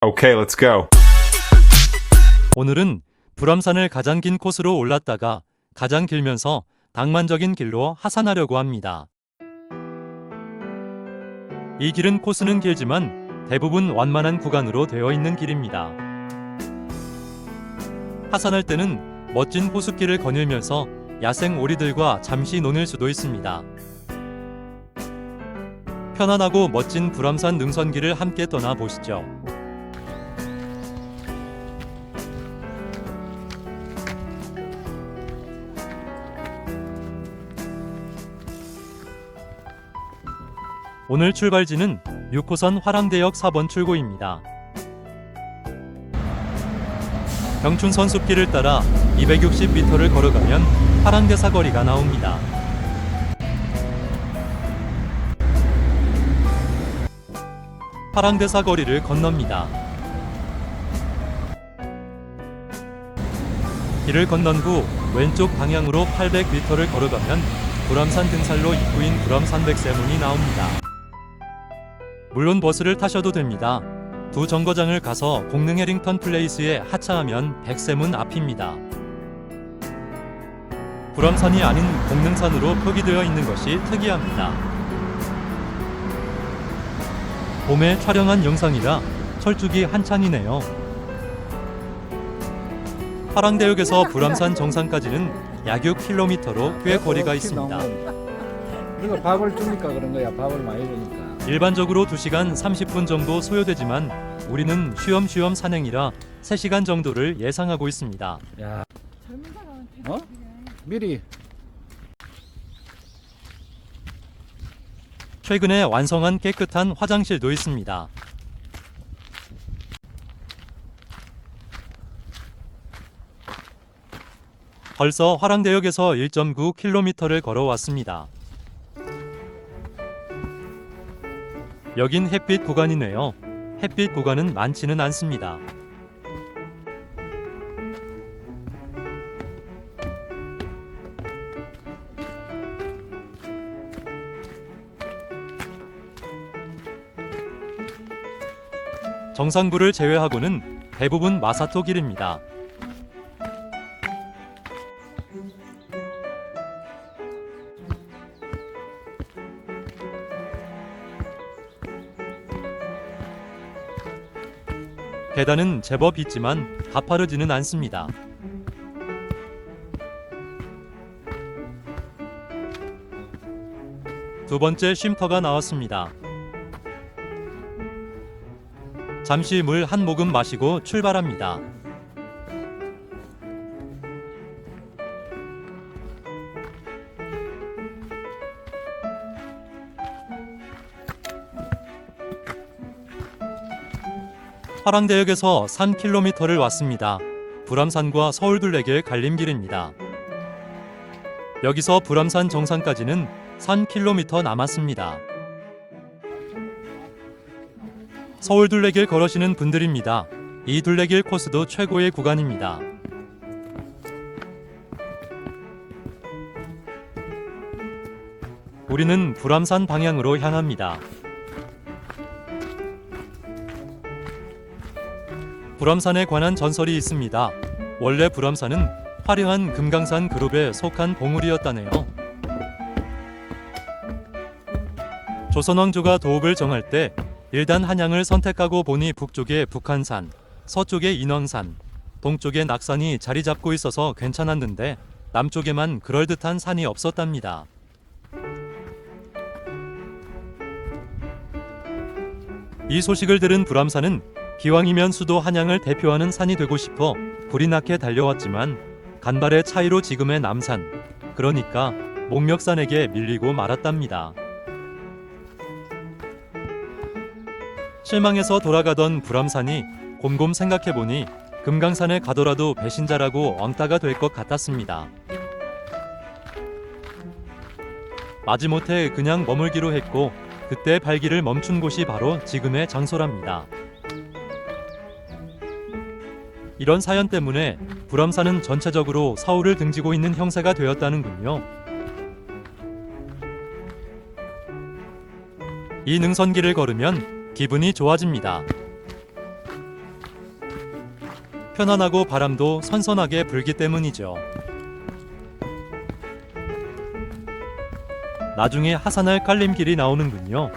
Okay, let's go. 오늘은 불암산을 가장 긴 코스로 올랐다가 가장 길면서 낭만적인 길로 하산하려고 합니다. 이 길은 코스는 길지만 대부분 완만한 구간으로 되어 있는 길입니다. 하산할 때는 멋진 호숫길을 거닐면서 야생 오리들과 잠시 노는 수도 있습니다. 편안하고 멋진 불암산 능선길을 함께 떠나 보시죠. 오늘 출발지는 6호선 화랑대역 4번 출구입니다. 경춘선 숲길을 따라 260m를 걸어가면 화랑대 사거리가 나옵니다. 화랑대 사거리를 건넙니다. 길을 건넌 후 왼쪽 방향으로 800m를 걸어가면 불암산 등산로 입구인 불암산 백세문이 나옵니다. 물론 버스를 타셔도 됩니다. 두 정거장을 가서 공릉 해링턴 플레이스에 하차하면 백세문 앞입니다. 불암산이 아닌 공릉산으로 표기되어 있는 것이 특이합니다. 봄에 촬영한 영상이라 철쭉이 한창이네요. 화랑대역에서 불암산 정상까지는 약 6km로 꽤 거리가 있습니다. 우리가 밥을 주니까 그런 거야. 밥을 많이 주니까. 일반적으로 2시간 30분 정도 소요되지만 우리는 쉬엄쉬엄 산행이라 3시간 정도를 예상하고 있습니다. 야. 어? 미리 최근에 완성한 깨끗한 화장실도 있습니다. 벌써 화랑대역에서 1.9km를 걸어왔습니다. 여긴 햇빛 구간이네요. 햇빛 구간은 많지는 않습니다. 정상부를 제외하고는 대부분 마사토 길입니다. 계단은 제법 있지만 가파르지는 않습니다. 두 번째 쉼터가 나왔습니다. 잠시 물 한 모금 마시고 출발합니다. 화랑대역에서 3km를 왔습니다. 불암산과 서울 둘레길 갈림길입니다. 여기서 불암산 정상까지는 3km 남았습니다. 서울 둘레길 걸으시는 분들입니다. 이 둘레길 코스도 최고의 구간입니다. 우리는 불암산 방향으로 향합니다. 불암산에 관한 전설이 있습니다. 원래 불암산은 화려한 금강산 그룹에 속한 봉우리였다네요. 조선왕조가 도읍을 정할 때 일단 한양을 선택하고 보니 북쪽에 북한산, 서쪽에 인왕산, 동쪽에 낙산이 자리 잡고 있어서 괜찮았는데 남쪽에만 그럴듯한 산이 없었답니다. 이 소식을 들은 불암산은 기왕이면 수도 한양을 대표하는 산이 되고 싶어 불이 나게 달려왔지만 간발의 차이로 지금의 남산, 그러니까 목멱산에게 밀리고 말았답니다. 실망해서 돌아가던 불암산이 곰곰 생각해보니 금강산에 가더라도 배신자라고 왕따가 될 것 같았습니다. 마지못해 그냥 머물기로 했고 그때 발길을 멈춘 곳이 바로 지금의 장소랍니다. 이런 사연 때문에 불암산은 전체적으로 서울을 등지고 있는 형세가 되었다는군요. 이 능선길을 걸으면 기분이 좋아집니다. 편안하고 바람도 선선하게 불기 때문이죠. 나중에 하산할 깔림길이 나오는군요.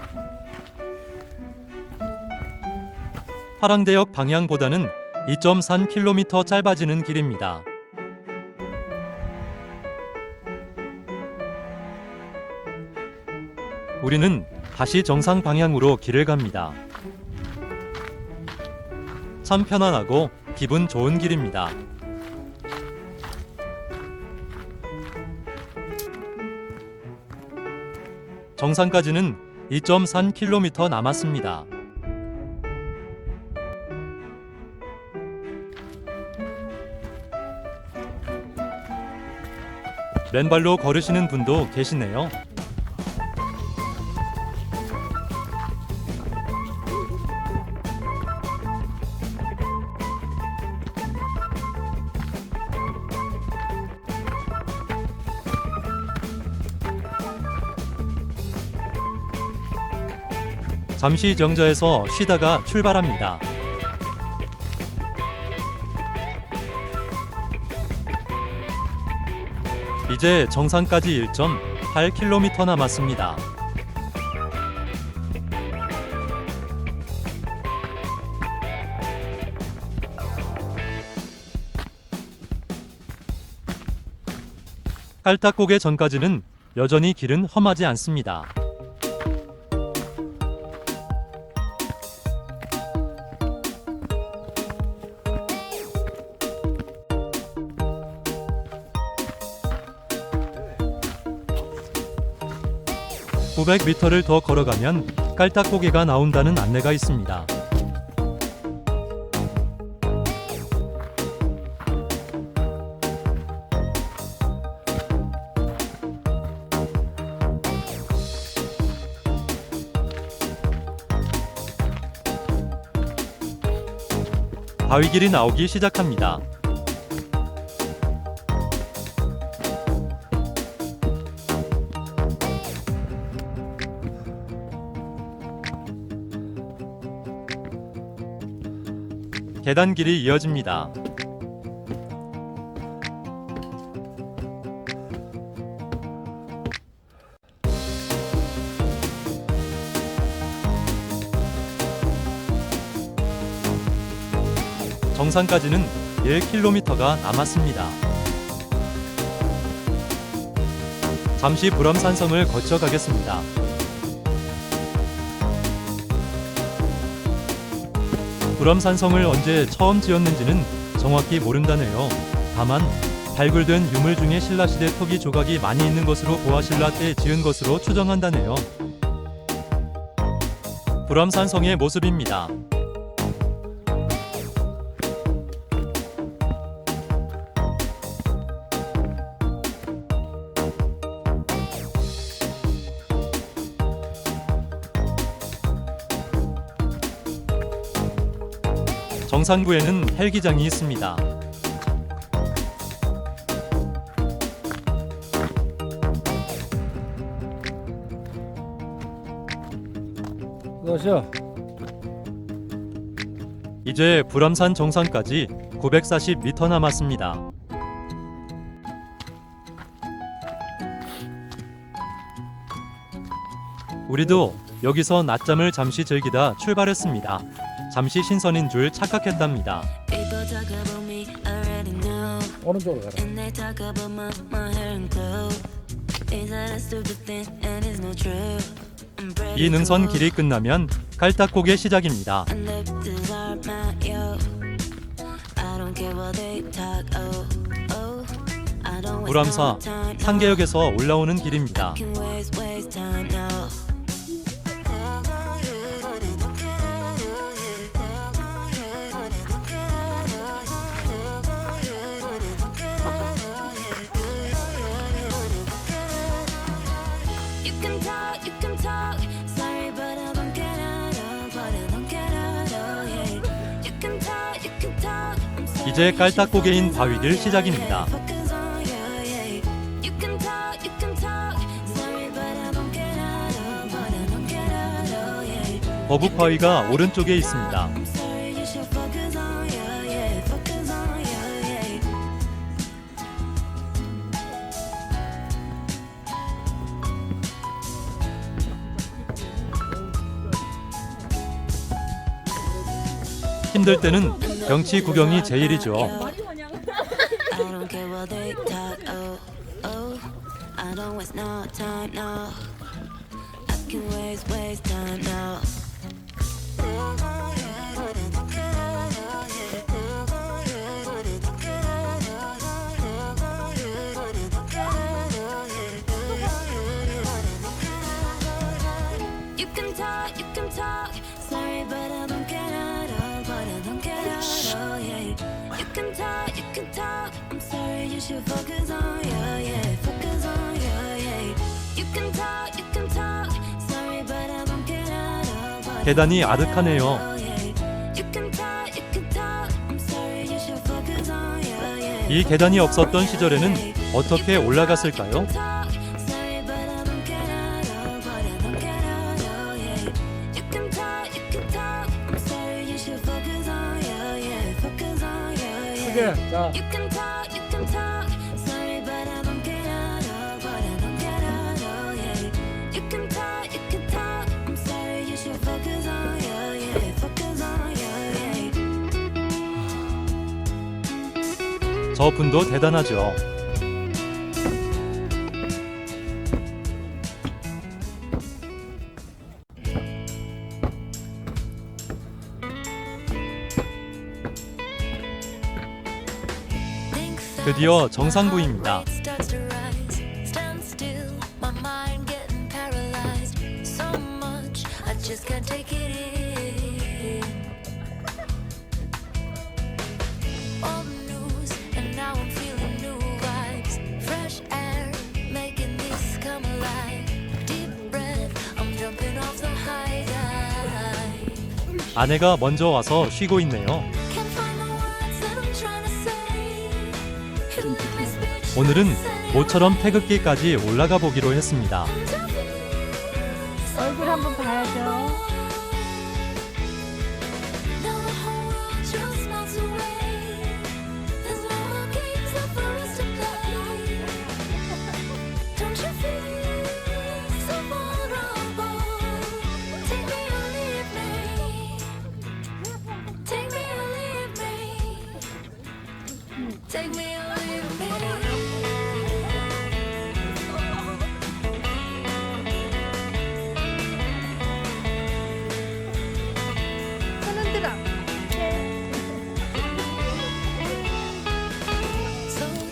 화랑대역 방향보다는 2.3km 짧아지는 길입니다. 우리는 다시 정상 방향으로 길을 갑니다. 참 편안하고 기분 좋은 길입니다. 정상까지는 2.3km 남았습니다. 맨발로 걸으시는 분도 계시네요. 잠시 정저에서 쉬다가 출발합니다. 이제 정상까지 1.8km 남았습니다. 깔딱고개 전까지는 여전히 길은 험하지 않습니다. (900m) 를 더 걸어가면 깔딱고개가 나온다는 안내가 있습니다. 바위길이 나오기 시작합니다. 계단길이 이어집니다. 정상까지는 1km가 남았습니다. 잠시 불암산성을 거쳐 가겠습니다. 불암산성을 언제 처음 지었는지는 정확히 모른다네요. 다만 발굴된 유물 중에 신라시대 토기 조각이 많이 있는 것으로 보아 신라 때 지은 것으로 추정한다네요. 불암산성의 모습입니다. 정상부에는 헬기장이 있습니다. 그것이요. 이제 불암산 정상까지 940m 남았습니다. 우리도 여기서 낮잠을 잠시 즐기다 출발했습니다. 잠시 신선인 줄 착각했답니다. 오른쪽으로 가라. 이 능선. 길이 끝나면 깔딱고개 시작입니다. Oh, oh. No. 상계역에서 올라오는 길입니다. You can talk, you can talk. Sorry, but I don't get out of, but I don't get out of, yeah. You can talk, you can talk. I'm sorry, 이제 깔딱고개인 바위길 시작입니다. focus on you, yeah. You can talk, you can talk. Sorry, but I don't get out of, but I don't get out of, yeah. 거북바위가 오른쪽에 있습니다. 힘들 때는 경치 구경이 제일이죠. Oh, oh. Can talk, you can talk. I'm sorry, you should focus on yeah, yeah. Focus on yeah, yeah. You can talk, you can talk. Sorry, but I don't get all. But I 계단이 get 아득하네요. all, yeah. You can talk, you can talk. I'm sorry, you should focus on yeah, yeah. 이 계단이 없었던 시절에는 어떻게 올라갔을까요? Yeah. 저 분도 대단하죠. 드디어 정상부입니다. 아내가 먼저 와서 쉬고 있네요. 오늘은 모처럼 태극기까지 올라가 보기로 했습니다.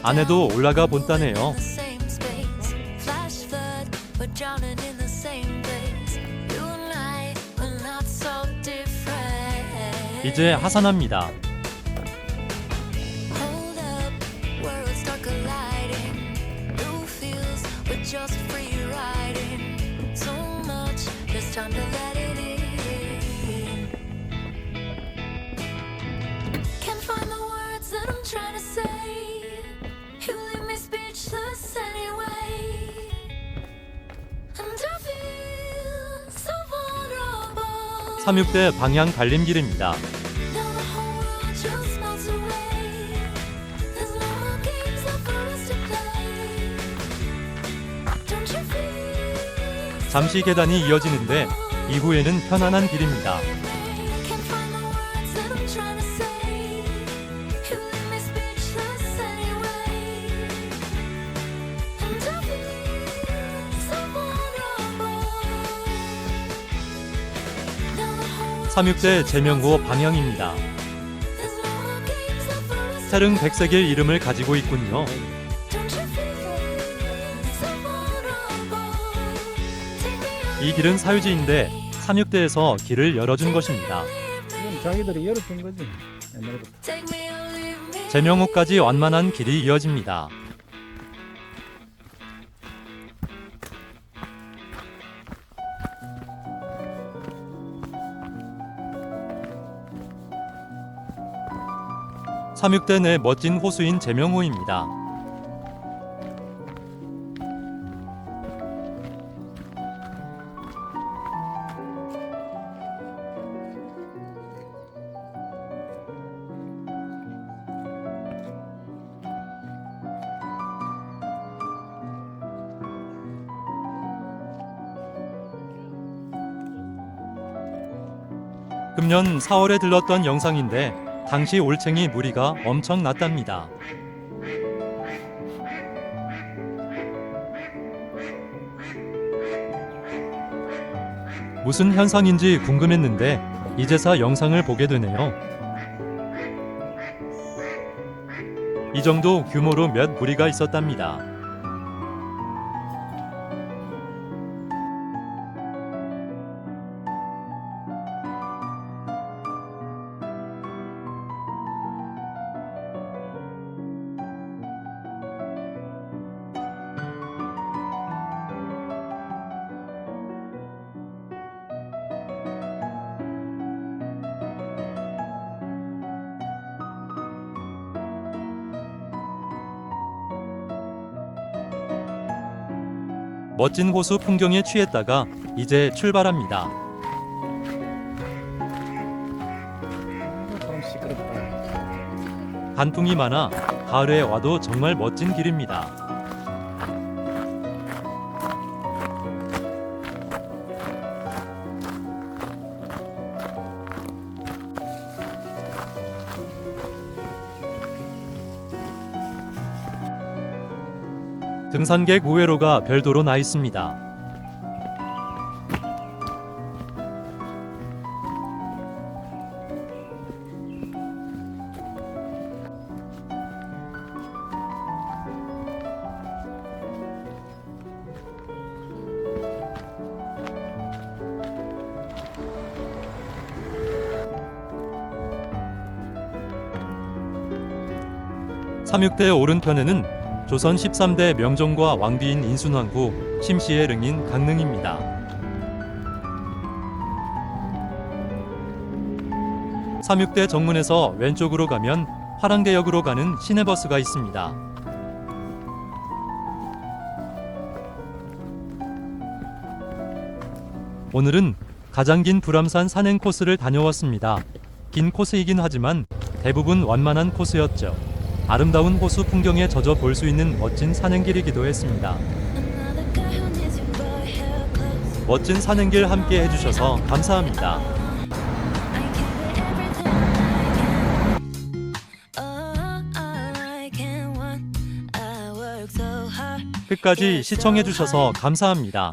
아내도 올라가 본다네요. 이제 하산합니다. 3육대 방향 갈림길입니다. 잠시 계단이 이어지는데 이후에는 편안한 길입니다. 36대 제명호 방향입니다. 차릉 백색일 이름을 가지고 있군요. 이 길은 사유지인데 36대에서 길을 열어준 것입니다. 자기들이 열어준 거지 옛날부터. 제명호까지 완만한 길이 이어집니다. 삼육대 내 멋진 호수인 제명호입니다. 금년 4월에 들렀던 영상인데 당시 올챙이 무리가 엄청 났답니다. 무슨 현상인지 궁금했는데 이제서 영상을 보게 되네요. 이 정도 규모로 몇 무리가 있었답니다. 멋진 호수 풍경에 취했다가 이제 출발합니다. 단풍이 많아 가을에 와도 정말 멋진 길입니다. 등산객 우회로가 별도로 나 있습니다. 삼육대 오른편에는 조선 13대 명종과 왕비인 인순왕 후 심시의 릉인 강릉입니다. 삼육대 정문에서 왼쪽으로 가면 화랑대역으로 가는 시내버스가 있습니다. 오늘은 가장 긴 불암산 산행 코스를 다녀왔습니다. 긴 코스이긴 하지만 대부분 완만한 코스였죠. 아름다운 호수 풍경에 젖어 볼 수 있는 멋진 산행길이기도 했습니다. 멋진 산행길 함께 해주셔서 감사합니다. Oh. 끝까지 시청해주셔서 감사합니다.